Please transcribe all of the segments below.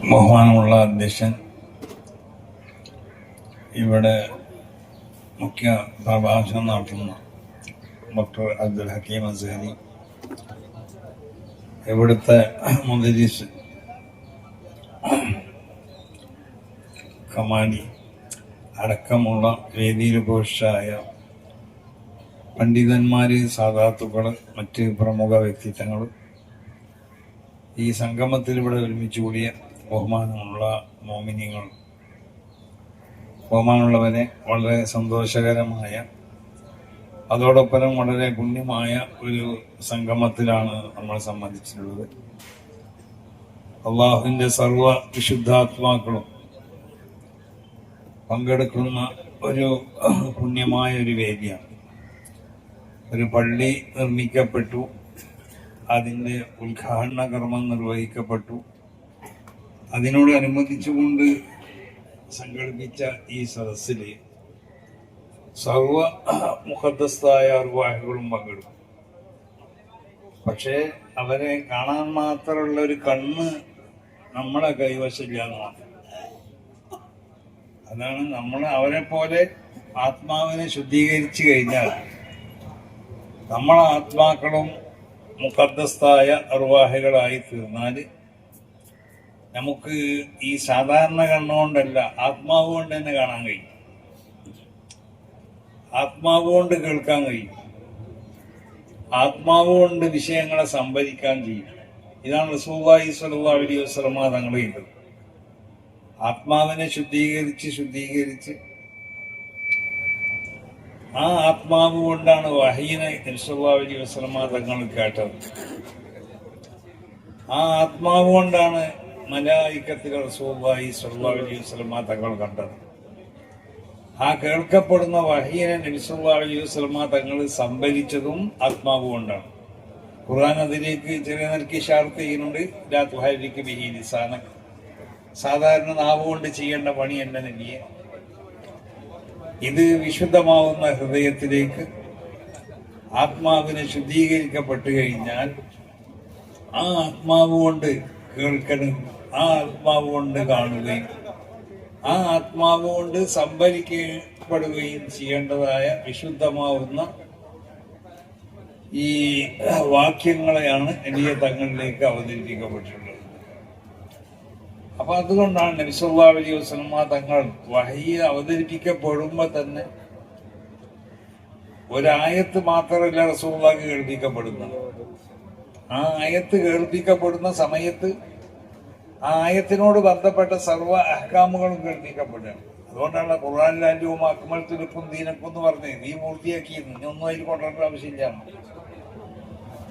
ബഹുമാനമുള്ള അധ്യക്ഷൻ ഇവിടെ മുഖ്യ പ്രഭാഷണം നടത്തുന്ന ഡോക്ടർ അബ്ദുൽ ഹക്കീം അസഹരി ഇവിടുത്തെ മുദരീസ് കമാനി അടക്കമുള്ള വേദിയിൽ ഘോഷായ പണ്ഡിതന്മാര് സാധാത്തുക്കൾ മറ്റ് പ്രമുഖ വ്യക്തിത്വങ്ങൾ ഈ സംഗമത്തിൽ ഇവിടെ ഒരുമിച്ച് കൂടിയ ബഹുമാനമുള്ള മോമിനിയങ്ങൾ ബഹുമാനമുള്ളവരെ വളരെ സന്തോഷകരമായ അതോടൊപ്പം വളരെ പുണ്യമായ ഒരു സംഗമത്തിലാണ് നമ്മൾ സംബന്ധിച്ചിട്ടുള്ളത്. അള്ളാഹുവിന്റെ സർവ വിശുദ്ധാത്മാക്കളും പങ്കെടുക്കുന്ന ഒരു പുണ്യമായ ഒരു വേദിയാണ്. ഒരു പള്ളി നിർമ്മിക്കപ്പെട്ടു അതിന്റെ ഉദ്ഘാടന കർമ്മം നിർവഹിക്കപ്പെട്ടു. അതിനോടനുബന്ധിച്ചുകൊണ്ട് സംഘടിപ്പിച്ച ഈ സദസ്സിൽ സർവ മുഖദ്സ്ഥമായ അർവാഹികളും പങ്കെടുക്കും. പക്ഷേ അവരെ കാണാൻ മാത്രമുള്ള ഒരു കണ്ണ് നമ്മളെ കൈവശമില്ല എന്ന് മാത്രം. അതാണ് നമ്മൾ അവരെ പോലെ ആത്മാവിനെ ശുദ്ധീകരിച്ചു കഴിഞ്ഞാൽ നമ്മളെ ആത്മാക്കളും മുഖദ്സ്ഥമായ അർവാഹികളായി തീർന്നാൽ നമുക്ക് ഈ സാധാരണ കണ്ണുകൊണ്ടല്ല ആത്മാവ് കൊണ്ട് തന്നെ കാണാൻ കഴിയും. ആത്മാവ് കൊണ്ട് കേൾക്കാൻ കഴിയും. ആത്മാവ് കൊണ്ട് വിഷയങ്ങളെ സംഭരിക്കാൻ ചെയ്യും. ഇതാണ് റസൂല്ലായി സ്വല്ലാ അലൈഹി വസ്ലമ തങ്ങൾ ചെയ്തത്. ആത്മാവിനെ ശുദ്ധീകരിച്ച് ശുദ്ധീകരിച്ച് ആ ആത്മാവ് കൊണ്ടാണ് വഹീനെ നബ്സല്ലാ വസ്ലമ തങ്ങൾ കേട്ടത്. ആ ആത്മാവ് കൊണ്ടാണ് മലായിക്കത്തിൽ സൂബായി സ്വല്ലാ അലൈഹി തങ്ങൾ കണ്ടത്. ആ കേൾക്കപ്പെടുന്ന വഹീനെ നബിസുല്ലാ അലൈഹി തങ്ങൾ സംഭരിച്ചതും ആത്മാവ് കൊണ്ടാണ്. ഖുർആൻ അതിലേക്ക് ചെറിയ നിലയ്ക്ക് ഷാർത്ത് ചെയ്യുന്നുണ്ട് രാത്രിക്ക് ബിഹി സാന സാധാരണ നാവ് കൊണ്ട് ചെയ്യേണ്ട പണി എന്നെ നബിയെ. ഇത് വിശുദ്ധമാവുന്ന ഹൃദയത്തിലേക്ക് ആത്മാവിനെ ശുദ്ധീകരിക്കപ്പെട്ടു കഴിഞ്ഞാൽ ആ ആത്മാവ് കൊണ്ട് കേൾക്കണം ആ ആത്മാവ് കൊണ്ട് കാണുകയും ആ ആത്മാവ് കൊണ്ട് സംഭരിക്കപ്പെടുകയും ചെയ്യേണ്ടതായ വിശുദ്ധമാവുന്ന ഈ വാക്യങ്ങളെയാണ് എനിക്ക് തങ്ങളിലേക്ക് അവതരിപ്പിക്കപ്പെട്ടിട്ടുള്ളത്. അപ്പൊ അതുകൊണ്ടാണ് നബിസുല്ലാ വസ്ലമ തങ്ങൾ വഹി അവതരിപ്പിക്കപ്പെടുമ്പോ തന്നെ ഒരായത്ത് മാത്രമല്ല റസൂള്ളാക്ക് കേൾപ്പിക്കപ്പെടുന്നത്. ആ ആയത്ത് കേൾപ്പിക്കപ്പെടുന്ന സമയത്ത് ആ ആയത്തിനോട് ബന്ധപ്പെട്ട സർവ അഹ്കാമുകളും കേൾപ്പിക്കപ്പെടുകയാണ് അതുകൊണ്ടാണ് ഖുർആാനിലും അക്മൽ തുരുക്കും ദീനക്കും എന്ന് പറഞ്ഞത് നീ പൂർത്തിയാക്കി നിന്നൊന്നും അതിൽ കൊണ്ടുവരേണ്ട ആവശ്യമില്ല.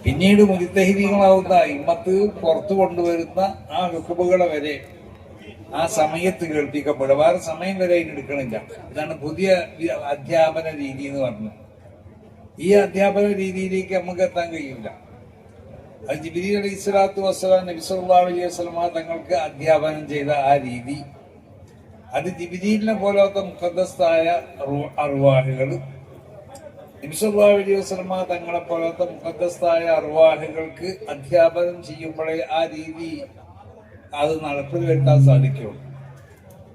പിന്നീട് മുരിത്തഹിരികളാവുന്ന ഇമ്മത്ത് പുറത്തു കൊണ്ടുവരുന്ന ആ ഹുക്കുബുകളെ വരെ ആ സമയത്ത് കേൾപ്പിക്കപ്പെടുക വേറെ സമയം വരെ അതിന് എടുക്കണില്ല. ഇതാണ് പുതിയ അധ്യാപന രീതി എന്ന് പറഞ്ഞത്. ഈ അധ്യാപന രീതിയിലേക്ക് നമുക്ക് എത്താൻ കഴിയില്ല. ജിബിരി അലി സ്വലാത്തു വസ്സലാം നബി അലൈഹി വസ്ലമ തങ്ങൾക്ക് അധ്യാപനം ചെയ്ത ആ രീതി. അത് ജിബിരിലിനെ പോലത്തെ മുഖദ്ദസ്ഥായ അറുവാഹുകൾ നബി സല്ലല്ലാഹു അലൈഹി വസ്ലമ തങ്ങളെ പോലത്തെ മുഖദ്ദസ്ഥായ അറുവാഹുകൾക്ക് അധ്യാപനം ചെയ്യുമ്പോഴേ ആ രീതി അത് നടപ്പിൽ വരുത്താൻ സാധിക്കുള്ളൂ.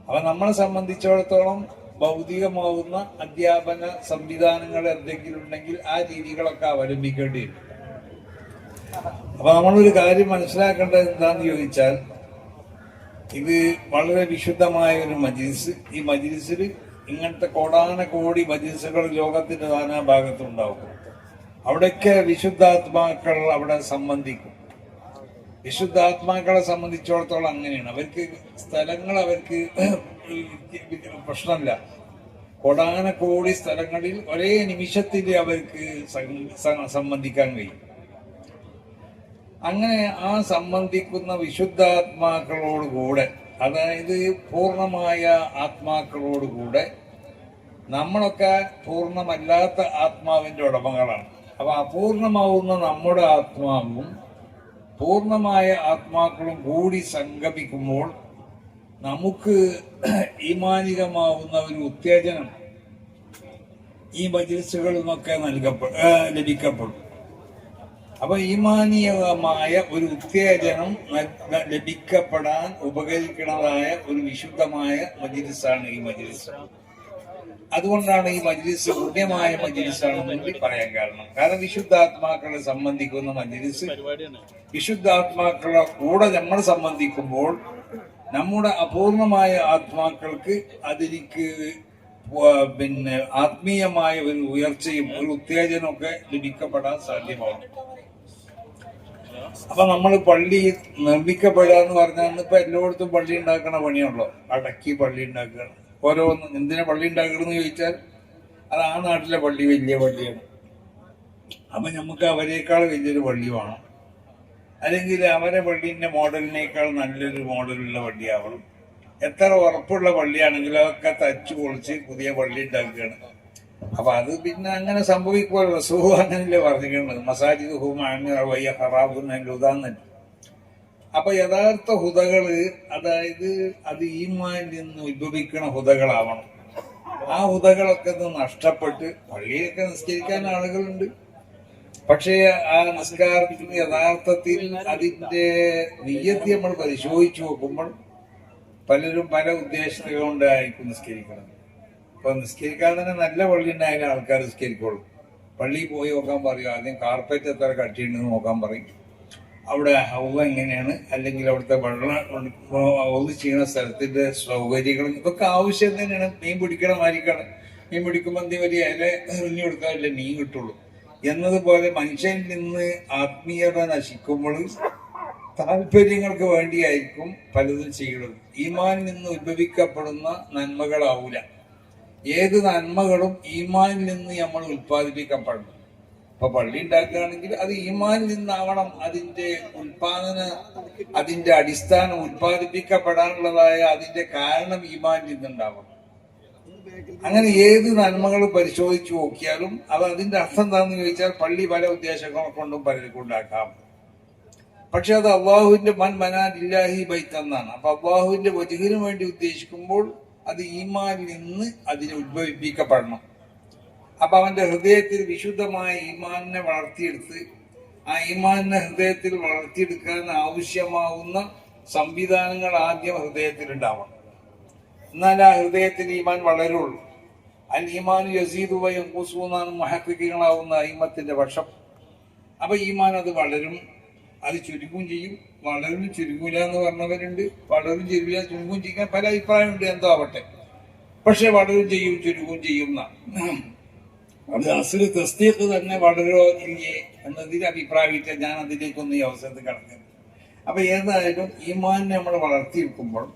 അപ്പൊ നമ്മളെ സംബന്ധിച്ചിടത്തോളം ഭൗതികമാവുന്ന അധ്യാപന സംവിധാനങ്ങൾ എന്തെങ്കിലും ഉണ്ടെങ്കിൽ ആ രീതികളൊക്കെ അവലംബിക്കേണ്ടി വരും. അപ്പൊ നമ്മളൊരു കാര്യം മനസ്സിലാക്കേണ്ടത് എന്താന്ന് ചോദിച്ചാൽ ഇത് വളരെ വിശുദ്ധമായ ഒരു മജീസ് ഈ മജീസിൽ ഇങ്ങനത്തെ കോടാന കോടി മജീസുകൾ ലോകത്തിന്റെ നാനാ ഭാഗത്തുണ്ടാവും. അവിടെയൊക്കെ വിശുദ്ധാത്മാക്കൾ അവിടെ സംബന്ധിക്കും. വിശുദ്ധാത്മാക്കളെ സംബന്ധിച്ചിടത്തോളം അങ്ങനെയാണ്. അവർക്ക് സ്ഥലങ്ങൾ അവർക്ക് പ്രശ്നമല്ല. കോടാന കോടി സ്ഥലങ്ങളിൽ ഒരേ നിമിഷത്തിൽ അവർക്ക് സംബന്ധിക്കാൻ കഴിയും. അങ്ങനെ ആ സംബന്ധിക്കുന്ന വിശുദ്ധാത്മാക്കളോടുകൂടെ അതായത് പൂർണമായ ആത്മാക്കളോടുകൂടെ നമ്മളൊക്കെ പൂർണമല്ലാത്ത ആത്മാവിന്റെ ഉടമകളാണ്. അപ്പോൾ അപൂർണമാവുന്ന നമ്മുടെ ആത്മാവും പൂർണമായ ആത്മാക്കളും കൂടി സംഗമിക്കുമ്പോൾ നമുക്ക് ഈമാനികമാവുന്ന ഒരു ഉത്തേജനം ഈ മജിൽസുകളിൽ നിന്നൊക്കെ നൽകപ്പെടും ലഭിക്കപ്പെടും. അപ്പൊ ഈമാനീയമായ ഒരു ഉത്തേജനം ലഭിക്കപ്പെടാൻ ഉപകരിക്കുന്നതായ ഒരു വിശുദ്ധമായ മജിലിസാണ് ഈ മജിലിസ്. അതുകൊണ്ടാണ് ഈ മജ്ലിസ് പുണ്യമായ മജ്ലിസാണെന്ന് പറയാൻ കാരണം. കാരണം വിശുദ്ധാത്മാക്കളെ സംബന്ധിക്കുന്ന മജ്ലിസ് വിശുദ്ധാത്മാക്കളെ കൂടെ നമ്മൾ സംബന്ധിക്കുമ്പോൾ നമ്മുടെ അപൂർണമായ ആത്മാക്കൾക്ക് അതിലേക്ക് പിന്നെ ആത്മീയമായ ഒരു ഉയർച്ചയും ഒരു ഉത്തേജനമൊക്കെ ലഭിക്കപ്പെടാൻ സാധ്യമാണ്. അപ്പൊ നമ്മൾ പള്ളി നിർമ്മിക്കപ്പെടുക എന്ന് പറഞ്ഞാൽ ഇപ്പൊ എല്ലായിടത്തും പള്ളി ഉണ്ടാക്കണ പണിയുള്ളൂ അടക്കി പള്ളി ഉണ്ടാക്കുക. ഓരോന്ന് എന്തിനാ പള്ളി ഉണ്ടാക്കണമെന്ന് ചോദിച്ചാൽ അത് ആ നാട്ടിലെ പള്ളി വലിയ പള്ളിയാണ്. അപ്പൊ നമുക്ക് അവരെക്കാൾ വലിയൊരു പള്ളി വേണം. അല്ലെങ്കിൽ അവരെ പള്ളിന്റെ മോഡലിനേക്കാൾ നല്ലൊരു മോഡലുള്ള പള്ളിയാവണം. എത്ര ഉറപ്പുള്ള പള്ളിയാണെങ്കിലും അതൊക്കെ തച്ചു പൊളിച്ച് പുതിയ പള്ളി ഉണ്ടാക്കുകയാണ്. അപ്പൊ അത് പിന്നെ അങ്ങനെ സംഭവിക്കുമല്ലോ സുഹു അങ്ങനല്ലേ പറഞ്ഞിരിക്കുന്നത്. മസാജിദ് ഹുമാങ്ങ വയ്യ ഹറാബുന്നതിന്റെ ഉദാഹരണം അപ്പൊ യഥാർത്ഥ ഹുദകൾ അതായത് അത് ഈമാനിൽ നിന്ന് ഉത്ഭവിക്കുന്ന ഹുദകളാവണം. ആ ഹുദകളൊക്കെ ഒന്ന് നഷ്ടപ്പെട്ട് പള്ളിയിലൊക്കെ നിസ്കരിക്കാൻ ആളുകളുണ്ട്. പക്ഷേ ആ നിസ്കാരത്തിന് യഥാർത്ഥത്തിൽ അതിന്റെ നീയത്തി നമ്മൾ പരിശോധിച്ചു നോക്കുമ്പോൾ പലരും പല ഉദ്ദേശങ്ങൾ നിസ്കരിക്കണം അപ്പൊ നിസ്കരിക്കാൻ തന്നെ നല്ല പള്ളി ഉണ്ടായാലും ആൾക്കാർ നിസ്കരിക്കുള്ളൂ. പള്ളിയിൽ പോയി നോക്കാൻ പറയും. ആദ്യം കാർപ്പറ്റ് എത്ര കട്ടിയുണ്ടെന്ന് നോക്കാൻ പറയും. അവിടെ ഹൗവ എങ്ങനെയാണ്? അല്ലെങ്കിൽ അവിടുത്തെ വെള്ളം ഹൗസ് ചെയ്യുന്ന സ്ഥലത്തിന്റെ സൗകര്യങ്ങളും ഇതൊക്കെ ആവശ്യം തന്നെയാണ്. മീൻ പിടിക്കണ മാതിരിക്കാണ്. മീൻ പിടിക്കുമ്പോൾ എന്തേ വലിയ ഇല എറിഞ്ഞു കൊടുക്കാറില്ല മീൻ കിട്ടുള്ളൂ. എന്നതുപോലെ മനുഷ്യനിൽ നിന്ന് ആത്മീയത നശിക്കുമ്പോൾ താല്പര്യങ്ങൾക്ക് വേണ്ടിയായിരിക്കും പലതും ചെയ്യുന്നത്. ഈമാനിൽ നിന്ന് ഉത്ഭവിക്കപ്പെടുന്ന നന്മകളാവൂല. ഏത് നന്മകളും ഈമാനിൽ നിന്ന് നമ്മൾ ഉൽപ്പാദിപ്പിക്കപ്പെടണം ഇപ്പൊ പള്ളി ഉണ്ടാക്കുകയാണെങ്കിൽ അത് ഈമാനിൽ നിന്നാവണം. അതിന്റെ ഉൽപാദന അതിന്റെ അടിസ്ഥാനം ഉത്പാദിപ്പിക്കപ്പെടാനുള്ളതായ അതിന്റെ കാരണം ഈമാനിൽ നിന്നുണ്ടാവണം. അങ്ങനെ ഏത് നന്മകൾ പരിശോധിച്ചു നോക്കിയാലും അത് അതിന്റെ അർത്ഥം എന്താണെന്ന് ചോദിച്ചാൽ പള്ളി പല ഉദ്ദേശങ്ങൾ കൊണ്ടും പലർക്കും ഉണ്ടാക്കാം. പക്ഷെ അത് അള്ളാഹുവിന്റെ മൻ മനാലില്ലാഹി ബൈത്ത് എന്നാണ് അപ്പൊ അള്ളാഹുവിന്റെ വജുഹിനു വേണ്ടി ഉദ്ദേശിക്കുമ്പോൾ അത് ഈമാനിൽ നിന്ന് അതിനെ ഉത്ഭവിപ്പിക്കപ്പെടണം അപ്പൊ അവന്റെ ഹൃദയത്തിൽ വിശുദ്ധമായ ഈമാനിനെ വളർത്തിയെടുത്ത് ആ ഈമാനിനെ ഹൃദയത്തിൽ വളർത്തിയെടുക്കാൻ ആവശ്യമാവുന്ന സംവിധാനങ്ങൾ ആദ്യം ഹൃദയത്തിൽ ഉണ്ടാവണം. എന്നാൽ ആ ഹൃദയത്തിൽ ഈമാൻ വളരുള്ളൂ. അൽ ഈമാൻ യസീദ് വയും കൂസൂന്നാണ് മഹത്വികളാവുന്ന അയിമത്തിന്റെ പക്ഷം. അപ്പൊ ഈമാൻ അത് വളരും. അത് ചുരുങ്ങും ചെയ്യും. വളരും ചുരുങ്ങൂല എന്ന് പറഞ്ഞവരുണ്ട്. വളരും ചുരുക്കില്ല ചുരുങ്ങും ചെയ്യാൻ പല അഭിപ്രായമുണ്ട്. എന്തോ ആവട്ടെ. പക്ഷെ വളരും ചെയ്യും ചുരുങ്ങും ചെയ്യും അത് അസുര തസ്തീഖ് തന്നെ വളരോ ഇല്ലേ എന്നതിൽ അഭിപ്രായമില്ല ഞാൻ അതിലേക്കൊന്നും ഈ അവസരത്തിൽ കടക്കരുത്. അപ്പൊ ഏതായാലും ഈമാനെ നമ്മൾ വളർത്തിയെടുക്കുമ്പോൾ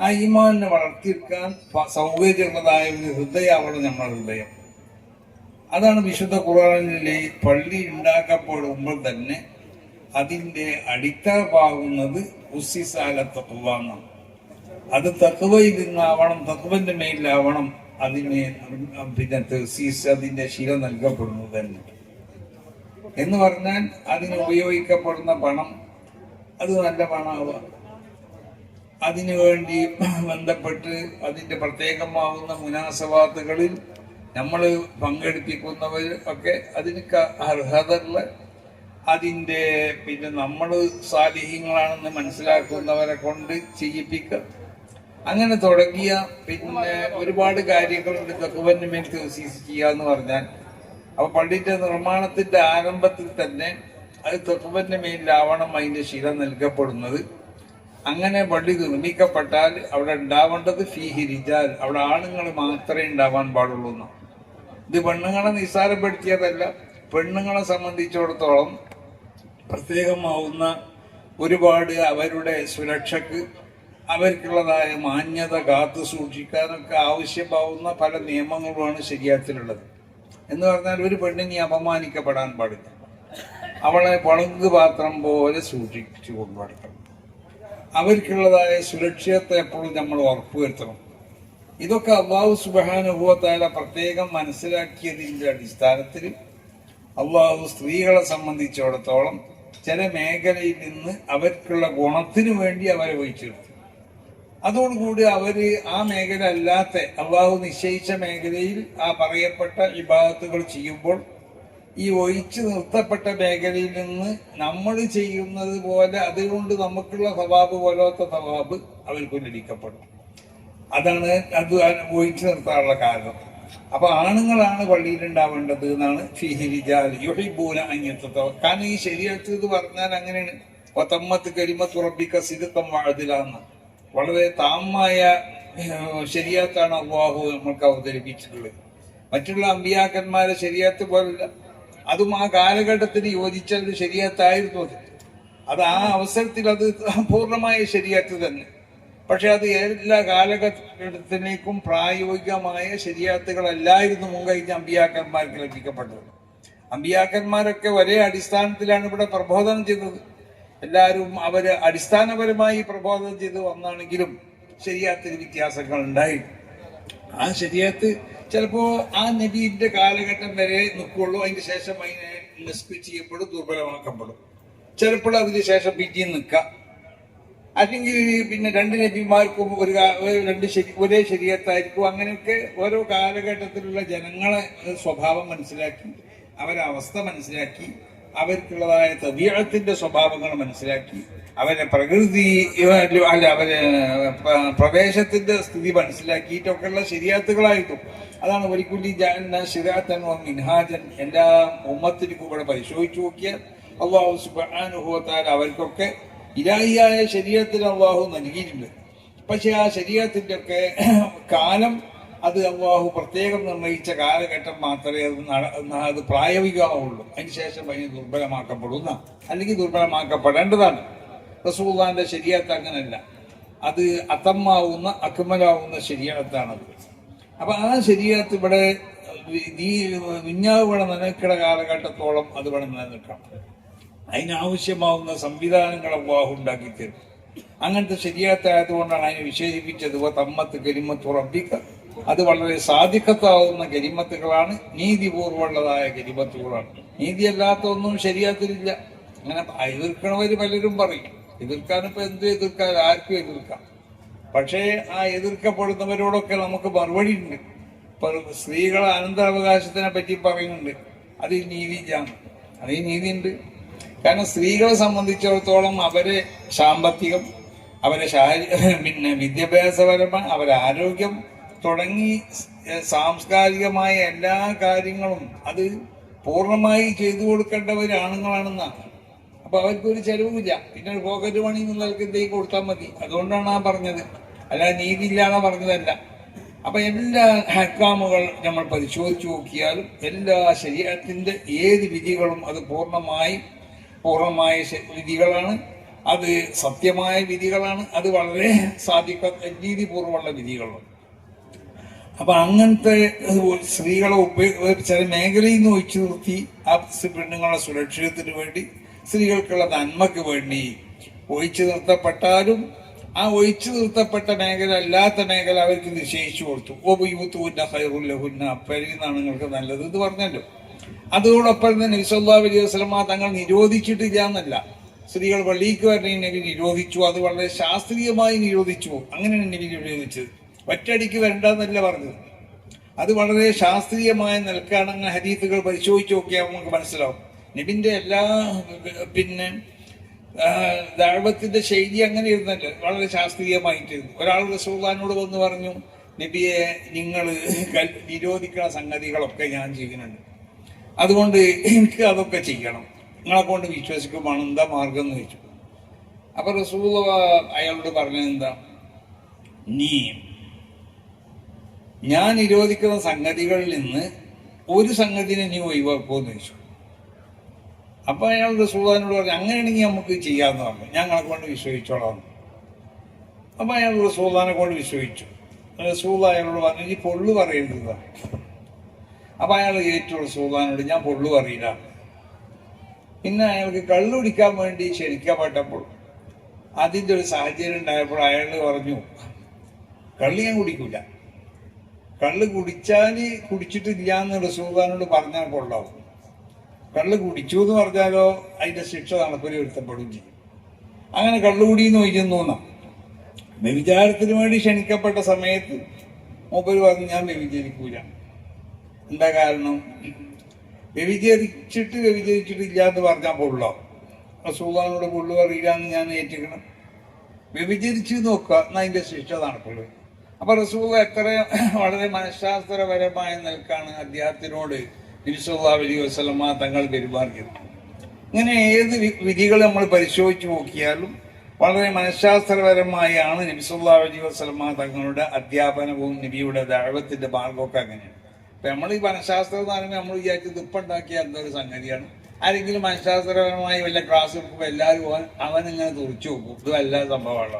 ആ ഈമാനെ വളർത്തിയെടുക്കാൻ സൗകര്യമുള്ളതായ ഒരു ഹൃദയമാണ് നമ്മുടെ ഹൃദയം. അതാണ് വിശുദ്ധ ഖുർആനിലെ പള്ളി ഉണ്ടാക്കപ്പെടുമ്പോൾ തന്നെ അതിന്റെ അടിത്തറ പാകുന്നത് എന്നാണ് അത് തക്കുവയിൽ നിന്നാവണം തക്കുവന്റെ മേലിലാവണം അതിന് പിന്നെ തെസീസ് അതിന്റെ ശില നൽകപ്പെടുന്നത് തന്നെ. എന്ന് പറഞ്ഞാൽ അതിന് ഉപയോഗിക്കപ്പെടുന്ന പണം അത് നല്ല പണമാവുക അതിനു വേണ്ടി ബന്ധപ്പെട്ട് അതിന്റെ പ്രത്യേകമാവുന്ന മുനാസവാത്തുകളിൽ നമ്മൾ പങ്കെടുപ്പിക്കുന്നവർ ഒക്കെ അതിന് അർഹതയുള്ള അതിന്റെ പിന്നെ നമ്മൾ സാലിഹ്യങ്ങളാണെന്ന് മനസ്സിലാക്കുന്നവരെ കൊണ്ട് ചെയ്യിപ്പിക്കുക. അങ്ങനെ തുടങ്ങിയ പിന്നെ ഒരുപാട് കാര്യങ്ങളുണ്ട്. തക്കുവന് മേൽ എന്ന് പറഞ്ഞാൽ. അപ്പൊ പള്ളിയുടെ നിർമ്മാണത്തിന്റെ ആരംഭത്തിൽ തന്നെ അത് തക്കുവന്റെ മേലിലാവണം അതിന്റെ ശില നൽകപ്പെടുന്നത്. അങ്ങനെ പള്ളി നിർമ്മിക്കപ്പെട്ടാൽ അവിടെ ഉണ്ടാവേണ്ടത് ഫീഹി അവിടെ ആണുങ്ങൾ മാത്രമേ ഉണ്ടാവാൻ പാടുള്ളൂ എന്നാണ് ഇത് പെണ്ണുങ്ങളെ നിസ്സാരപ്പെടുത്തിയതല്ല. പെണ്ണുങ്ങളെ സംബന്ധിച്ചിടത്തോളം പ്രത്യേകമാവുന്ന ഒരുപാട് അവരുടെ സുരക്ഷക്ക് അവർക്കുള്ളതായ മാന്യത കാത്തു സൂക്ഷിക്കാനൊക്കെ ആവശ്യമാവുന്ന പല നിയമങ്ങളുമാണ് ശരിയാത്തിലുള്ളത് എന്ന് പറഞ്ഞാൽ ഒരു പെണ്ണിനെ അപമാനിക്കപ്പെടാൻ പാടില്ല. അവളെ പളുങ്ക് പാത്രം പോലെ സൂക്ഷിച്ചു കൊണ്ടുവരണം അവർക്കുള്ളതായ സുരക്ഷിതത്തെ എപ്പോഴും നമ്മൾ ഉറപ്പുവരുത്തണം. ഇതൊക്കെ അള്ളാഹു സുബാനുഭവത്തായ പ്രത്യേകം മനസ്സിലാക്കിയതിന്റെ അടിസ്ഥാനത്തിൽ അള്ളാഹു സ്ത്രീകളെ സംബന്ധിച്ചിടത്തോളം ചില മേഖലയിൽ നിന്ന് അവർക്കുള്ള ഗുണത്തിന് വേണ്ടി അവരെ വഹിച്ചെടുത്തു. അതോടുകൂടി അവർ ആ മേഖല അല്ലാത്ത അള്ളാഹു നിശ്ചയിച്ച മേഖലയിൽ ആ പറയപ്പെട്ട വിഭാഗത്തുകൾ ചെയ്യുമ്പോൾ ഈ ഒഴിച്ചു നിർത്തപ്പെട്ട മേഖലയിൽ നിന്ന് നമ്മൾ ചെയ്യുന്നത് പോലെ അതുകൊണ്ട് നമുക്കുള്ള സവാബ് പോലത്തെ സവാബ് അവർക്ക് ലഭിക്കപ്പെടും അതാണ് അത് ഒഴിച്ചു നിർത്താനുള്ള കാരണം. അപ്പൊ ആണുങ്ങളാണ് പള്ളിയിൽ ഉണ്ടാവേണ്ടത് എന്നാണ് ഫിഹിരിജാൽ യുഹിബൂന അന്യത്തോ കാരണം ഈ ശരിയത്ത് ഇത് പറഞ്ഞാൽ അങ്ങനെയാണ്. ഒത്തമ്മത്ത് കരിമ തുറപ്പിക്ക സിദ്ധത്തം വാഴതിലാന്ന് വളരെ താമായ ശരിയാത്താണ് അള്ളാഹു നമ്മൾക്ക് അവതരിപ്പിച്ചിട്ടുള്ളത്. മറ്റുള്ള അമ്പിയാക്കന്മാരെ ശരിയാത്ത് പോലല്ല അതും ആ കാലഘട്ടത്തിന് യോജിച്ചത് ശരിയാത്തായിരുന്നു അത്. അത് ആ അവസരത്തിൽ അത് പൂർണമായ ശരിയാത്ത് തന്നെ. പക്ഷെ അത് എല്ലാ കാലഘട്ടത്തിലേക്കും പ്രായോഗികമായ ശരിയാത്തുകളല്ലായിരുന്നു മുൻകഴിഞ്ഞ അമ്പിയാക്കന്മാർക്ക് ലഭിക്കപ്പെട്ടത്. അമ്പിയാക്കന്മാരൊക്കെ ഒരേ അടിസ്ഥാനത്തിലാണ് ഇവിടെ പ്രബോധനം ചെയ്തത്. എല്ലാവരും അവർ അടിസ്ഥാനപരമായി പ്രബോധനം ചെയ്ത് വന്നാണെങ്കിലും ശരിയാത്തിന് വ്യത്യാസങ്ങൾ ഉണ്ടായി. ആ ശരിയാത്ത് ചിലപ്പോ ആ നബീന്റെ കാലഘട്ടം വരെ നിൽക്കുള്ളൂ അതിന് ശേഷം അതിനെ നിസ്ക് ചെയ്യപ്പെടും ദുർബലമാക്കപ്പെടും. ചിലപ്പോൾ അതിന് ശേഷം പിറ്റി നിൽക്കാം. അല്ലെങ്കിൽ പിന്നെ രണ്ട് നബിമാർക്കും ഒരു രണ്ട് ശരി ഒരേ ശരീരത്തായിരിക്കും. അങ്ങനെയൊക്കെ ഓരോ കാലഘട്ടത്തിലുള്ള ജനങ്ങളെ സ്വഭാവം മനസ്സിലാക്കി അവരെ അവസ്ഥ മനസ്സിലാക്കി അവർക്കുള്ളതായ തബീഴത്തിന്റെ സ്വഭാവങ്ങൾ മനസ്സിലാക്കി അവരെ പ്രകൃതി അല്ല അവരെ പ- പ്രദേശത്തിന്റെ സ്ഥിതി മനസ്സിലാക്കിയിട്ടൊക്കെയുള്ള ശരിയാത്തുകളായിട്ടും. അതാണ് ഒരിക്കലും ശിരാത്തൻ മിൻഹാജൻ എല്ലാ ഉമ്മത്തിനും കൂടെ പരിശോധിച്ചു നോക്കിയാൽ അള്ളാഹു സുബാനുഭവത്താൽ അവർക്കൊക്കെ ഇലാഹിയായ ശരീരത്തിന് അള്ളാഹു നൽകിയിട്ടുണ്ട്. പക്ഷെ ആ ശരീരത്തിന്റെ ഒക്കെ കാലം അത് അള്ളാഹു പ്രത്യേകം നിർണയിച്ച കാലഘട്ടം മാത്രമേ അത് അത് പ്രായോഗികമാവുള്ളൂ. അതിനുശേഷം അതിന് ദുർബലമാക്കപ്പെടുന്ന അല്ലെങ്കിൽ ദുർബലമാക്കപ്പെടേണ്ടതാണ്. റസൂള്ളാന്റെ ശരീരത്ത് അങ്ങനല്ല. അത് അത്തമ്മാവുന്ന അക്മലാവുന്ന ശരീരത്താണത്. അപ്പൊ ആ ശരീരത്ത് ഇവിടെ നീ വിഞ്ഞാവ് ഇവിടെ നിലനിൽക്കുന്ന കാലഘട്ടത്തോളം അത് ഇവിടെ നിലനിൽക്കണം. അതിനാവശ്യമാവുന്ന സംവിധാനങ്ങൾ അള്ളാഹു ഉണ്ടാക്കി തരും. അങ്ങനത്തെ ശരിയാത്തായതുകൊണ്ടാണ് അതിനെ വിശേഷിപ്പിച്ചത്. "വ തമ്മത്ത് കരിമത്ത് റബ്ബിക്ക അത് വളരെ സാധിക്കത്താവുന്ന കരിമത്തുകളാണ് നീതിപൂർവമുള്ളതായ കരിമത്തുകളാണ് നീതിയല്ലാത്ത ഒന്നും ശരിയാത്തിലില്ല അങ്ങനെ എതിർക്കണവർ പലരും പറയും. എതിർക്കാനിപ്പോ എന്ത് എതിർക്കാൻ ആർക്കും എതിർക്കാം. പക്ഷേ ആ എതിർക്കപ്പെടുന്നവരോടൊക്കെ നമുക്ക് മറുപടി ഉണ്ട്. ഇപ്പൊ സ്ത്രീകളെ അനന്തരാവകാശത്തിനെ പറ്റി പറയുന്നുണ്ട്. അത് നീതിജാണ് അത് നീതിയുണ്ട് കാരണം സ്ത്രീകളെ സംബന്ധിച്ചിടത്തോളം അവരെ സാമ്പത്തികം അവരെ ശാരീ പിന്നെ വിദ്യാഭ്യാസപരമായ അവരെ ആരോഗ്യം തുടങ്ങി സാംസ്കാരികമായ എല്ലാ കാര്യങ്ങളും അത് പൂർണമായി ചെയ്തു കൊടുക്കേണ്ടവർ ആണുങ്ങളാണെന്നാണ് അപ്പൊ അവർക്കൊരു ചെലവുമില്ല. പിന്നെ ഒരു പോക്കറ്റ് മണി നിങ്ങൾക്ക് എന്തെങ്കിലും കൊടുത്താൽ മതി. അതുകൊണ്ടാണ് ആ പറഞ്ഞത്. അല്ല നീതി ഇല്ലാതെ പറഞ്ഞതല്ല. അപ്പൊ എല്ലാ ഹക്കാമുകൾ നമ്മൾ പരിശോധിച്ചു നോക്കിയാലും എല്ലാ ശരീരത്തിന്റെ ഏത് വിധികളും അത് പൂർണമായി പൂർണമായ വിധികളാണ്. അത് സത്യമായ വിധികളാണ്. അത് വളരെ സാധിക്ക രീതിപൂർവമുള്ള വിധികളാണ്. അപ്പൊ അങ്ങനത്തെ സ്ത്രീകളെ ചില മേഖലയിൽ നിന്ന് ഒഴിച്ചു നിർത്തി ആ പെണ്ണുങ്ങളുടെ സുരക്ഷിതത്തിന് വേണ്ടി സ്ത്രീകൾക്കുള്ള നന്മക്ക് വേണ്ടി ഒഴിച്ചു നിർത്തപ്പെട്ടാലും ആ ഒഴിച്ചു നിർത്തപ്പെട്ട മേഖല അല്ലാത്ത മേഖല അവർക്ക് നിശ്ചയിച്ചു കൊടുത്തു. ഓ യുവത്തൂന്ന ഹൈറുല്ലഹുന്ന നിങ്ങൾക്ക് നല്ലത് എന്ന് പറഞ്ഞല്ലോ. അതോടൊപ്പം തന്നെ നബിസല്ലാ അലൈഹി വസ്ലമ തങ്ങൾ നിരോധിച്ചിട്ടില്ല എന്നല്ല. സ്ത്രീകൾ പള്ളിക്ക് വരണ നബി നിരോധിച്ചു അത് വളരെ ശാസ്ത്രീയമായി നിരോധിച്ചു. അങ്ങനെയാണ് നബി നിരോധിച്ചത്. ഒറ്റയടിക്ക് വരണ്ടെന്നല്ല പറഞ്ഞത്. അത് വളരെ ശാസ്ത്രീയമായ നിലക്കാണ് ഹരീഫുകൾ പരിശോധിച്ച് നോക്കിയാൽ നമുക്ക് മനസ്സിലാവും. നബിന്റെ എല്ലാ പിന്നെ ദാഴ്വത്തിന്റെ ശൈലി അങ്ങനെ ഇരുന്നല്ല. വളരെ ശാസ്ത്രീയമായിട്ടിരുന്നു. ഒരാൾ റസൂള്ളാനോട് വന്ന് പറഞ്ഞു നബിയെ നിങ്ങൾ നിരോധിക്കുന്ന സംഗതികളൊക്കെ ഞാൻ ചെയ്യുന്നുണ്ട്. അതുകൊണ്ട് എനിക്ക് അതൊക്കെ ചെയ്യണം. നിങ്ങളെ കൊണ്ട് വിശ്വസിക്കുമ്പോൾ എന്താ മാർഗം എന്ന് ചോദിച്ചു. അപ്പൊ റസൂൽ അയാളോട് പറഞ്ഞത് എന്താ? നീ ഞാൻ നിരോധിക്കുന്ന സംഗതികളിൽ നിന്ന് ഒരു സംഗതിനെ നീ ഒഴിവാക്കുമെന്ന് ചോദിച്ചു. അപ്പോൾ അയാൾ റസൂദാനോട് പറഞ്ഞു അങ്ങനെയാണെങ്കിൽ നമുക്ക് ചെയ്യാന്ന് പറഞ്ഞു. ഞങ്ങളെ കൊണ്ട് വിശ്വസിച്ചോളാം അപ്പൊ അയാൾ റസൂദാനെ കൊണ്ട് വിശ്വസിച്ചു. റസൂദ അയാളോട് പറഞ്ഞു ഈ പൊള്ളു പറയരുത്. അപ്പൊ അയാൾ ഏറ്റവും സുൽത്താനോട് ഞാൻ പൊള്ളു അറിയില്ല. പിന്നെ അയാൾക്ക് കള്ളു കുടിക്കാൻ വേണ്ടി ക്ഷണിക്കപ്പെട്ടപ്പോൾ അതിന്റെ ഒരു സാഹചര്യം ഉണ്ടായപ്പോൾ അയാൾ പറഞ്ഞു കള്ള് ഞാൻ കുടിക്കൂല. കള്ള് കുടിച്ചാൽ കുടിച്ചിട്ടില്ല എന്ന് റസൂദാനോട് പറഞ്ഞാൽ കൊള്ളാവും. കള്ള് കുടിച്ചു എന്ന് പറഞ്ഞാലോ അതിന്റെ ശിക്ഷ നടപ്പിൽ വരുത്തപ്പെടുകയും ചെയ്യും. അങ്ങനെ കള്ളുകൂടി എന്ന് ഒഴിയുന്നു എന്നാ. വ്യഭിചാരത്തിന് വേണ്ടി ക്ഷണിക്കപ്പെട്ട സമയത്ത് മൂപ്പര് പറഞ്ഞു ഞാൻ വ്യഭിചരിക്കൂല. എന്താ കാരണം? വ്യഭിചരിച്ചിട്ട് വ്യഭിചരിച്ചിട്ടില്ല എന്ന് പറഞ്ഞാൽ പൊള്ളോ? സുഖാനോട് പൊള്ളു അറിയില്ല എന്ന് ഞാൻ ഏറ്റിക്കണം. വ്യഭിചരിച്ച് നോക്കുക എന്നാ അതിന്റെ ശിക്ഷ നടക്കുള്ളൂ അപ്പൊ എത്ര വളരെ മനഃശാസ്ത്രപരമായ നിൽക്കാണ് അദ്ദേഹത്തിനോട് തിരുസുല്ലാ അലി വസ്ലമ തങ്ങൾ പെരുമാറിയത്. ഇങ്ങനെ ഏത് വിധികൾ നമ്മൾ പരിശോധിച്ച് നോക്കിയാലും വളരെ മനഃശാസ്ത്രപരമായാണ് നബിസുല്ലാ അലൈഹി വസ്ലമ തങ്ങളുടെ അധ്യാപനവും നബിയുടെ ദഴവത്തിന്റെ മാർഗമൊക്കെ അങ്ങനെയാണ്. അപ്പൊ നമ്മൾ ഈ മനഃശാസ്ത്രം എന്ന് നമ്മൾ വിചാരിച്ചത് ഇപ്പം ഉണ്ടാക്കിയ എന്തൊരു സംഗതിയാണ്? ആരെങ്കിലും മനഃശാസ്ത്രപരമായി വല്ല ക്ലാസ് എടുക്കുമ്പോൾ എല്ലാവരും അവൻ- അവനിങ്ങനെ തുറച്ചു നോക്കും ഇത് വല്ല സംഭവമാണ്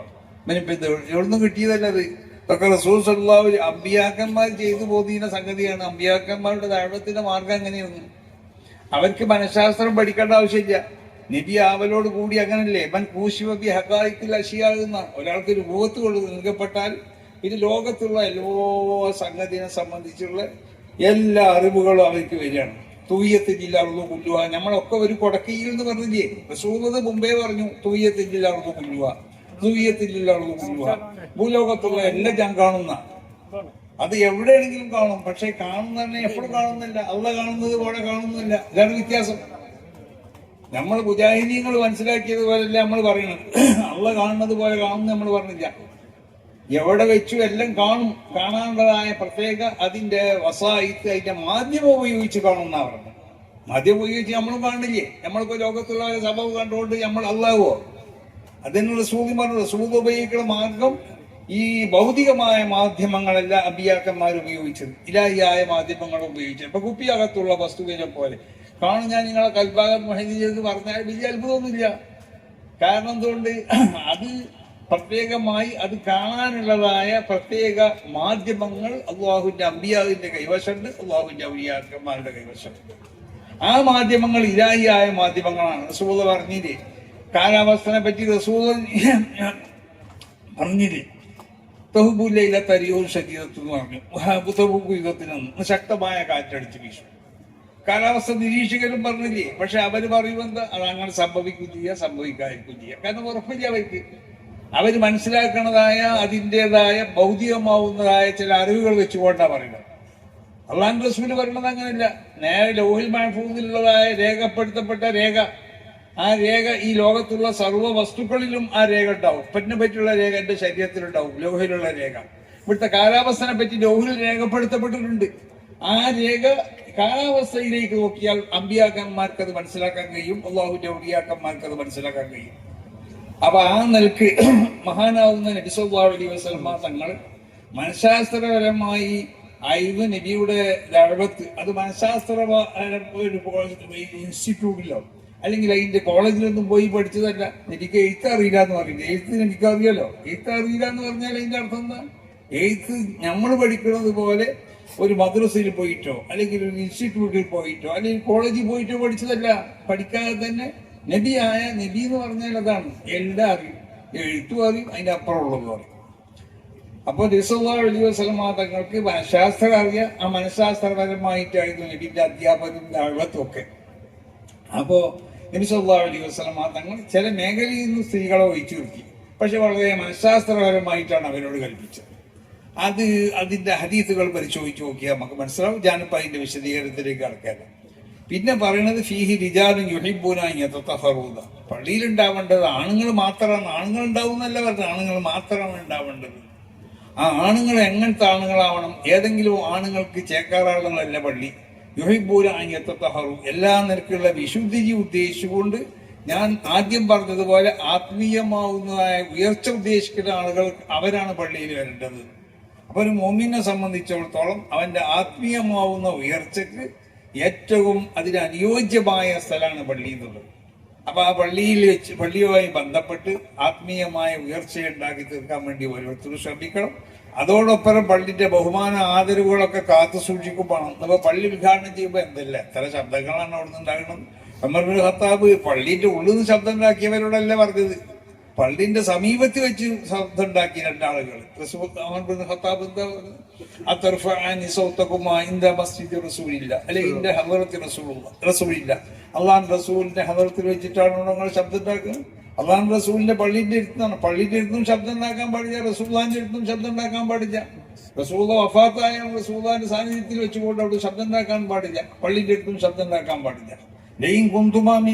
ഇവനിപ്പോ ഇത് എവിടുന്ന് കിട്ടിയതല്ല ഇതൊക്കെ റസൂസ് റസൂൽ ഒരു അമ്പിയാക്കന്മാർ ചെയ്തു പോകുന്ന സംഗതിയാണ്. അമ്പിയാക്കന്മാരുടെ ദൈവത്തിന്റെ മാർഗം എങ്ങനെയാണ്? അവർക്ക് മനഃശാസ്ത്രം പഠിക്കേണ്ട ആവശ്യമില്ല. നബി ആവലോട് കൂടി അങ്ങനല്ലേ? ഇവൻ കൂശിവബി ഹക്കായത്തിൽ അശിയാകുന്ന ഒരാൾക്ക് രൂപത്ത് കൊണ്ട് നൽകപ്പെട്ടാൽ ഇത് ലോകത്തുള്ള എല്ലാ സംഗതിയെ സംബന്ധിച്ചുള്ള എല്ലാ അറിവുകളും അവർക്ക് വരികയാണ്. തൂയ്യത്തില്ലാറുന്നു കൊല്ലുക നമ്മളൊക്കെ ഒരു കൊടക്കയിൽ എന്ന് പറഞ്ഞില്ലേ? റസൂലത് മുമ്പേ പറഞ്ഞു തൂയ്യത്തില്ലാറുന്നു കുല്ലുക തൂയ്യത്തില്ലാറുന്നു കൊല്ലുക ഭൂലോകത്തുള്ള എല്ലാം ഞാൻ കാണുന്ന. അത് എവിടെയാണെങ്കിലും കാണും. പക്ഷെ കാണുന്നതന്നെ എപ്പോഴും കാണുന്നില്ല. അള്ള കാണുന്നത് പോലെ കാണുന്നില്ല. ഇതാണ് വ്യത്യാസം. നമ്മൾ മുജാഹിദീങ്ങൾ മനസ്സിലാക്കിയത് പോലെയല്ല നമ്മൾ പറയുന്നത് അള്ള കാണുന്നത് പോലെ കാണുന്നു നമ്മൾ പറഞ്ഞില്ല. എവിടെ വെച്ചു എല്ലാം കാണും. കാണാനുള്ളതായ പ്രത്യേക അതിന്റെ വസായിത്ത് അതിന്റെ മാധ്യമം ഉപയോഗിച്ച് കാണുന്ന പറഞ്ഞു മാധ്യമം ഉപയോഗിച്ച് നമ്മളും കാണില്ലേ നമ്മളിപ്പോ ലോകത്തുള്ള ഒരു കണ്ടുകൊണ്ട് നമ്മൾ അല്ലാവോ അതിനുള്ള സൂതി പറഞ്ഞത് സൂത് ഉപയോഗിക്കുന്ന മാർഗം ഈ ഭൗതികമായ മാധ്യമങ്ങളെല്ലാം അഭിയാക്കന്മാർ ഉപയോഗിച്ചത്. ഇലായിയായ മാധ്യമങ്ങൾ ഉപയോഗിച്ചത്. ഇപ്പൊ കുപ്പിയകത്തുള്ള വസ്തുവിനെ പോലെ. കാണും ഞാൻ നിങ്ങളെ കൽഭാഗം മഹദി ചെയ്ത് പറഞ്ഞാൽ വലിയ അത്ഭുതമൊന്നുമില്ല. കാരണം എന്തുകൊണ്ട്? അത് പ്രത്യേകമായി അത് കാണാനുള്ളതായ പ്രത്യേക മാധ്യമങ്ങൾ അള്ളാഹുവിന്റെ അമ്പിയാവിന്റെ കൈവശമുണ്ട് അള്ളാഹുവിന്റെ ഔലിയാക്കന്മാരുടെ കൈവശമുണ്ട്. ആ മാധ്യമങ്ങൾ ഇരായിയായ മാധ്യമങ്ങളാണ്. റസൂദ് പറഞ്ഞില്ലേ കാലാവസ്ഥനെ പറ്റി റസൂദ് പറഞ്ഞില്ലേ തഹുബുല്ലയിലെ തരിയോ ശരീരത്തിൽ എന്ന് പറഞ്ഞു. തഹുബു യുഗത്തിനൊന്ന് ശക്തമായ കാറ്റടിച്ച് വീശു. കാലാവസ്ഥ നിരീക്ഷകരും പറഞ്ഞില്ലേ പക്ഷെ അവർ പറയുമെന്ത്? അത് അങ്ങനെ സംഭവിക്കുകയും ചെയ്യുക സംഭവിക്കാതിരിക്കുകയും ചെയ്യുക കാരണം ഉറപ്പില്ല അവർക്ക്. അവർ മനസ്സിലാക്കുന്നതായ അതിന്റെതായ ഭൗതികമാവുന്നതായ ചില അറിവുകൾ വെച്ചുകൊണ്ടാണ് പറയുന്നത്. അള്ളാൻ റസൂൽ പറയുന്നത് അങ്ങനെയല്ല. നേരെ ലോഹിൽ മഹഫൂദിലുള്ളതായ രേഖപ്പെടുത്തപ്പെട്ട രേഖ. ആ രേഖ ഈ ലോകത്തുള്ള സർവ വസ്തുക്കളിലും ആ രേഖ ഉണ്ടാവും. ഉപ്പറ്റിനെ പറ്റിയുള്ള രേഖ എന്റെ ശരീരത്തിലുണ്ടാവും. ലോഹിലുള്ള രേഖ. ഇവിടുത്തെ കാലാവസ്ഥനെ പറ്റി ലോഹിൽ രേഖപ്പെടുത്തപ്പെട്ടിട്ടുണ്ട്. ആ രേഖ കാലാവസ്ഥയിലേക്ക് നോക്കിയാൽ അമ്പിയാക്കന്മാർക്ക് അത് മനസ്സിലാക്കാൻ കഴിയും. അള്ളാഹുന്റെ ഒടിയാക്കന്മാർക്ക് അത് മനസ്സിലാക്കാൻ കഴിയും. അപ്പൊ ആ നിലയ്ക്ക് മഹാനാവുന്ന നബിസല്ലാ അലൈഹി വസല്ലമ തങ്ങൾ മനഃശാസ്ത്രപരമായി ആയിരുന്നു നബിയുടെ ദഴവത്ത് അത് മനഃശാസ്ത്ര ഇൻസ്റ്റിറ്റ്യൂട്ടിലോ അല്ലെങ്കിൽ അതിന്റെ കോളേജിലൊന്നും പോയി പഠിച്ചതല്ല. എനിക്ക് എഴുത്ത് അറിയില്ല എന്ന് പറയുന്നത് എഴുത്ത് എനിക്ക് അറിയാലോ? എഴുത്ത് അറിയില്ല എന്ന് പറഞ്ഞാൽ അതിന്റെ അർത്ഥം എന്താ? എഴുത്ത് നമ്മൾ പഠിക്കുന്നത് പോലെ ഒരു മദ്രസയിൽ പോയിട്ടോ അല്ലെങ്കിൽ ഒരു ഇൻസ്റ്റിറ്റ്യൂട്ടിൽ പോയിട്ടോ അല്ലെങ്കിൽ കോളേജിൽ പോയിട്ടോ പഠിച്ചതല്ല. പഠിക്കാതെ തന്നെ നബിയായ നബി എന്ന് പറഞ്ഞാൽ അതാണ്. എല്ലാം അറിയും എഴുത്തും അറിയും അതിന്റെ അപ്പുറമുള്ളതും അറിയും അപ്പോൾ റിസവാ അലി വസ്ലമ തങ്ങൾക്ക് മനഃശാസ്ത്രം അറിയാം ആ മനഃശാസ്ത്രപരമായിട്ടായിരുന്നു നബിന്റെ അധ്യാപനം അഴുവത്തൊക്കെ ഒക്കെ അപ്പോ നബി സല്ലല്ലാഹു അലൈഹി വസല്ലമ തങ്ങൾ ചില മേഖലയിൽ നിന്ന് സ്ത്രീകളെ ഒഴിച്ചു നിർത്തി പക്ഷെ വളരെ മനഃശാസ്ത്രപരമായിട്ടാണ് അവരോട് കൽപ്പിച്ചത്. അത് അതിന്റെ ഹദീസുകൾ പരിശോധിച്ച് നോക്കിയാൽ നമുക്ക് മനസ്സിലാവും. ഞാനിപ്പോ അതിന്റെ വിശദീകരണത്തിലേക്ക് കടക്കാല്ല പിന്നെ പറയണത് ഫീഹി റിജാലും യുഹിബൂന പള്ളിയിൽ പള്ളിയിലുണ്ടാവേണ്ടത് ആണുങ്ങൾ മാത്രമാണ്. ആണുങ്ങൾ ഉണ്ടാവുന്നല്ല പറഞ്ഞത് ആണുങ്ങൾ മാത്രമാണ് ഉണ്ടാവേണ്ടത്. ആ ആണുങ്ങൾ എങ്ങനത്തെ ആണുങ്ങളാവണം? ഏതെങ്കിലും ആണുങ്ങൾക്ക് ചേക്കാറാളുകളല്ല പള്ളി. യുഹിബൂല അയ്യത്തഹറു എല്ലാ നിരക്കുള്ള വിശുദ്ധിജി ഉദ്ദേശിച്ചുകൊണ്ട് ഞാൻ ആദ്യം പറഞ്ഞതുപോലെ ആത്മീയമാവുന്നതായ ഉയർച്ച ഉദ്ദേശിക്കുന്ന ആളുകൾ അവരാണ് പള്ളിയിൽ വരേണ്ടത്. അപ്പൊ ഒരു മോമിനെ സംബന്ധിച്ചിടത്തോളം അവന്റെ ആത്മീയമാവുന്ന ഉയർച്ചക്ക് ഏറ്റവും അതിന് അനുയോജ്യമായ സ്ഥലമാണ് പള്ളി എന്നുള്ളത്. അപ്പൊ ആ പള്ളിയിൽ വെച്ച് പള്ളിയുമായി ബന്ധപ്പെട്ട് ആത്മീയമായ ഉയർച്ച ഉണ്ടാക്കി തീർക്കാൻ വേണ്ടി ഓരോരുത്തരും ശ്രമിക്കണം. അതോടൊപ്പം പള്ളിന്റെ ബഹുമാന ആദരവുകളൊക്കെ കാത്തു സൂക്ഷിക്കുമ്പോൾ നമ്മൾ പള്ളി ഉദ്ഘാടനം ചെയ്യുമ്പോൾ എന്തല്ല എത്ര ശബ്ദങ്ങളാണ് അവിടെ നിന്ന് ഉണ്ടാകുന്നത്? അമർ ഹത്താബ് പള്ളിന്റെ ഉള്ളിൽ നിന്ന് ശബ്ദം ഉണ്ടാക്കിയവരോടല്ല പറഞ്ഞത്? പള്ളിന്റെ സമീപത്ത് വെച്ച് ശബ്ദം ഉണ്ടാക്കി രണ്ടാളുകൾ എന്താ റസൂലില്ല. അള്ളാൻ റസൂലിന്റെ ഹദറത്തിൽ വെച്ചിട്ടാണ് നിങ്ങൾ ശബ്ദം ഉണ്ടാക്കുന്നത് അള്ളാൻ റസൂലിന്റെ പള്ളിന്റെ അടുത്താണ്. പള്ളിന്റെ അടുത്തും ശബ്ദം ഉണ്ടാക്കാൻ പാടില്ല റസൂലാന്റെ അടുത്തും ശബ്ദം ഉണ്ടാക്കാൻ പാടില്ല. റസൂദ വഫാത്തായ റസൂദാന്റെ സാന്നിധ്യത്തിൽ വെച്ചുകൊണ്ട് അവിടെ ശബ്ദം ഉണ്ടാക്കാൻ പാടില്ല. പള്ളിന്റെ അടുത്തും ശബ്ദം ഉണ്ടാക്കാൻ പാടില്ല. ലൈൻ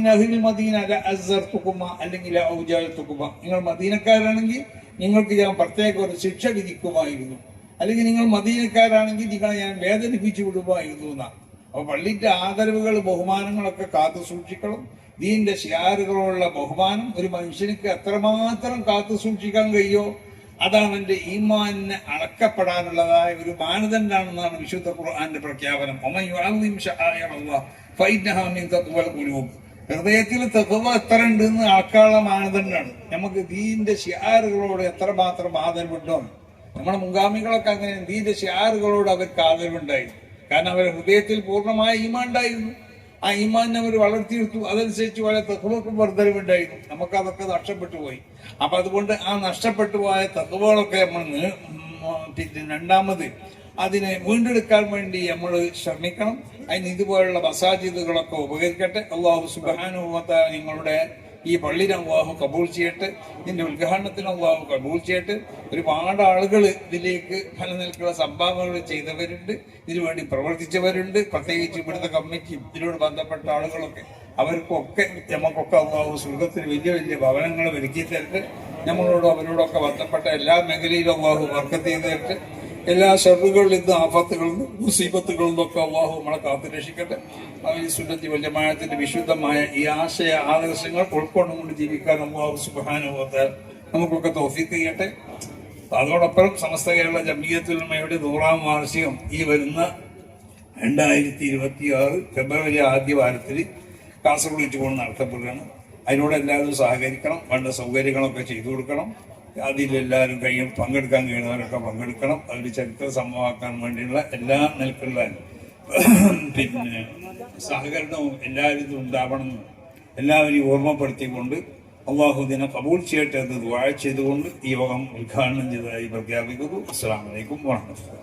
അഹിൽ മദീന അല്ലെങ്കിൽ നിങ്ങൾ മദീനക്കാരാണെങ്കിൽ നിങ്ങൾക്ക് ഞാൻ പ്രത്യേക ഒരു ശിക്ഷ വിധിക്കുമായിരുന്നു. അല്ലെങ്കിൽ നിങ്ങൾ മദീനക്കാരാണെങ്കിൽ നിങ്ങളെ ഞാൻ വേദനിപ്പിച്ചു വിടുമായിരുന്നു എന്നാ. അപ്പൊ പള്ളിന്റെ ആദരവുകൾ ബഹുമാനങ്ങളൊക്കെ കാത്തു സൂക്ഷിക്കണം. ദീന്റെ ഷിയാറുകളുള്ള ബഹുമാനം ഒരു മനുഷ്യനിക്ക് എത്രമാത്രം കാത്തു സൂക്ഷിക്കാൻ കഴിയോ? അതാണ് എന്റെ ഈമാനിന് അളക്കപ്പെടാനുള്ളതായ ഒരു മാനദണ്ഡാണെന്നാണ് വിശുദ്ധ ഖുർആന്റെ പ്രഖ്യാപനം. ഒമൻ യുഅള്ളിം ഹൃദയത്തിൽ തെക്കുവ എത്ര ഉണ്ടെന്ന് ആക്കാനുള്ള മാനദണ്ഡമാണ് നമുക്ക് ദീന്റെ ഷിയാറുകളോട് എത്ര മാത്രം ആദരവുണ്ടോ? നമ്മുടെ മുൻഗാമികളൊക്കെ അങ്ങനെ ദീന്റെ ഷിയാറുകളോട് അവർക്ക് ആദരവുണ്ടായി. കാരണം അവരുടെ ഹൃദയത്തിൽ പൂർണമായ ഈമാൻ ഉണ്ടായിരുന്നു. ആ ഈമാൻ അവർ വളർത്തിയെടുത്തു. അതനുസരിച്ച് വളരെ തെക്കുവക്കും വർദ്ധനവുണ്ടായിരുന്നു നമുക്ക് അതൊക്കെ നഷ്ടപ്പെട്ടു പോയി. അപ്പൊ അതുകൊണ്ട് ആ നഷ്ടപ്പെട്ടു പോയ തെക്കുവകളൊക്കെ നമ്മൾ രണ്ടാമത് അതിനെ വീണ്ടെടുക്കാൻ വേണ്ടി നമ്മൾ ശ്രമിക്കണം. അതിന് ഇതുപോലുള്ള മസാജിദുകളൊക്കെ ഉപകരിക്കട്ടെ. അള്ളാഹു സുബാനുമത്ത നിങ്ങളുടെ ഈ പള്ളിനെ അള്ളാഹു കബൂൾ ചെയ്യട്ടെ. ഇതിന്റെ ഉദ്ഘാടനത്തിന് അള്ളാഹു കബൂൾ ചെയ്യട്ടെ. ഒരുപാട് ആളുകൾ ഇതിലേക്ക് ഫലനിൽക്കുള്ള സംഭാവനകൾ ചെയ്തവരുണ്ട്. ഇതിനുവേണ്ടി പ്രവർത്തിച്ചവരുണ്ട്. പ്രത്യേകിച്ച് ഇവിടുത്തെ കമ്മിറ്റി ഇതിനോട് ബന്ധപ്പെട്ട ആളുകളൊക്കെ. അവർക്കൊക്കെ നമുക്കൊക്കെ അള്ളാഹു സുഖത്തിന് വലിയ വലിയ ഭവനങ്ങൾ ഒരുക്കി തരട്ടെ നമ്മളോടും അവരോടൊക്കെ ബന്ധപ്പെട്ട എല്ലാ മേഖലയിലും അള്ളാഹു വർക്കത്ത് ചെയ്ത് തരട്ടെ എല്ലാ ഷെറുകളിൽ നിന്ന് ആഫത്തുകളിൽ നിന്ന് മുസീബത്തുകളിൽ നിന്നൊക്കെ അള്ളാഹു നമ്മളെ കാത്തു രക്ഷിക്കട്ടെ. ഈ സുന്നത്തി വല്യമായത്തിന്റെ വിശുദ്ധമായ ഈ ആശയ ആദർശങ്ങൾ ഉൾക്കൊണ്ടുകൊണ്ട് ജീവിക്കാൻ അള്ളാഹു സുബാനുഭവത്തെ നമുക്കൊക്കെ തോഫിക്ക് ചെയ്യട്ടെ. അതോടൊപ്പം സമസ്ത കേരള ജമീയത്തുലമയുടെ നൂറാം വാർഷികം ഈ വരുന്ന രണ്ടായിരത്തി ഇരുപത്തി ആറ് ഫെബ്രുവരി ആദ്യ വാരത്തിൽ കാസർഗോഡ് വെച്ചുകൊണ്ട് നടത്തപ്പെടുകയാണ്. അതിനോട് എല്ലാവരും സഹകരിക്കണം. വേണ്ട സൗകര്യങ്ങളൊക്കെ ചെയ്തു കൊടുക്കണം. അതിലെല്ലാവരും കഴിയും പങ്കെടുക്കാൻ കഴിയുന്നവരൊക്കെ പങ്കെടുക്കണം. അതിൽ ചരിത്ര സംഭവമാക്കാൻ വേണ്ടിയുള്ള എല്ലാ നിലക്കുള്ള പിന്നെ സഹകരണവും എല്ലാവരും ഉണ്ടാവണം എല്ലാവരെയും ഓർമ്മപ്പെടുത്തിക്കൊണ്ട് അള്ളാഹു ദിനം കബൂൾ ചെയ്യട്ടെ എന്ന് ദുആ ചെയ്തുകൊണ്ട് ഈ യോഗം ഉദ്ഘാടനം ചെയ്തതായി പ്രഖ്യാപിക്കുന്നു. അസ്സാം വലൈക്കും വാഹമത്തുള്ള